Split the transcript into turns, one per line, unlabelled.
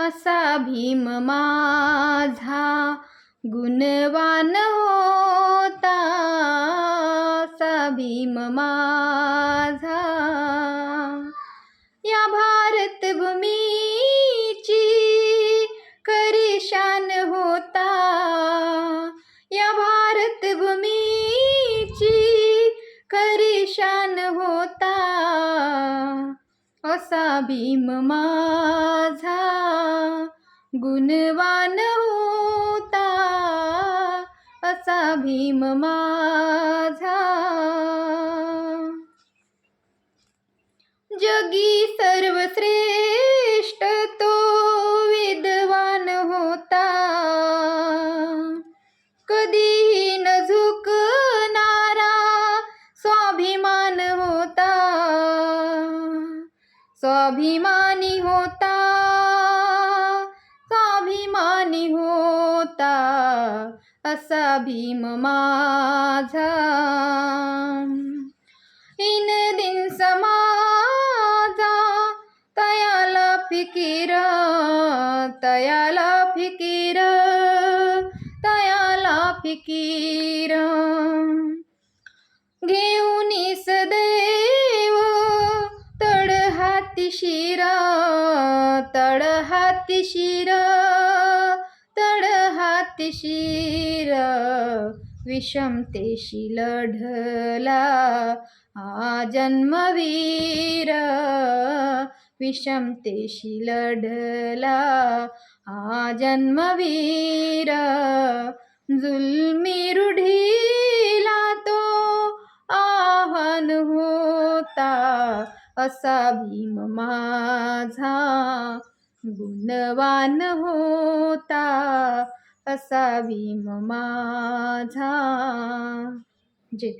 असा भीम माझा गुणवान होता. असा भीम माझा या भारत भूमीची करिशान होता. या भारत भूमीची करीशान होता. असा भीम माझा गुणवान होता. असा भीम माझा. जगी सर्वश्रेष्ठ स्वाभिमानी होता स्वाभिमानी होता असा भीम माझा इन दिन समाजा तयाला फिकीर तयाला फिकीर तयाला फिकीर घेऊन शिर तड हाती शिर तड हाती शिर विषमतेशी लढला हा जन्मवीर विषमतेशी लढला हा जन्मवीर जुलमी रुढी असा भीम माझा. गुणवान होता. असा भीम माझा. जय